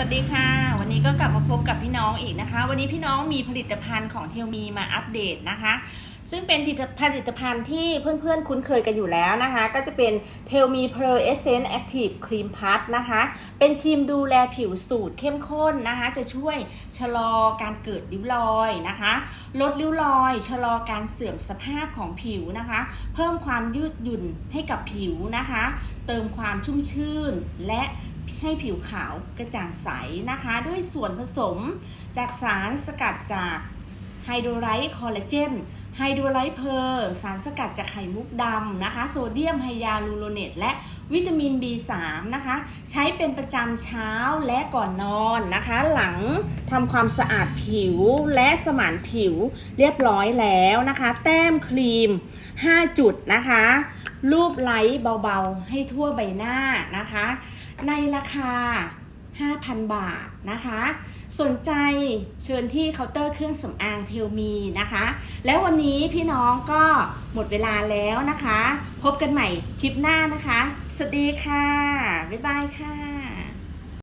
สวัสดีค่ะ วันนี้ก็กลับมาพบกับพี่น้องอีกนะคะ วันนี้พี่น้องมีผลิตภัณฑ์ของเทลมีมาอัปเดตนะคะ ซึ่งเป็นผลิตภัณฑ์ที่เพื่อนๆคุ้นเคยกันอยู่แล้วนะคะ ก็จะเป็น t e l m e Pro Essence Active Cream Plus นะคะ เป็นครีมดูแลผิวสูตรเข้มข้นนะคะ จะช่วยชะลอการเกิดริ้วรอยนะคะ ลดริ้วรอย ชะลอการเสื่อมสภาพของผิวนะคะ เพิ่มความยืดหยุ่นให้กับผิวนะคะ เติมความชุ่มชื่นและ ให้ผิวขาวกระจ่างใสนะคะ ด้วยส่วนผสมจากสารสกัดจากไฮโดรไลท์คอลลาเจนไฮโดรไลท์เพอร์สารสกัดจากไข่มุกดำนะคะ โซเดียมไฮยาลูโรเนตและวิตามิน B3 นะคะ ใช้เป็นประจำเช้าและก่อนนอนนะคะ หลังทำความสะอาดผิวและสมานผิวเรียบร้อยแล้วนะคะ แต้มครีม 5 จุดนะคะ รูปไลท์เบาๆ ให้ทั่วใบหน้านะคะ ในราคา 5,000 บาทนะคะ สนใจเชิญที่เคาน์เตอร์เครื่องสำอางเทลมีนะคะ แล้ววันนี้พี่น้องก็หมดเวลาแล้วนะคะ พบกันใหม่คลิปหน้านะคะ สวัสดีค่ะ บ๊ายบายค่ะ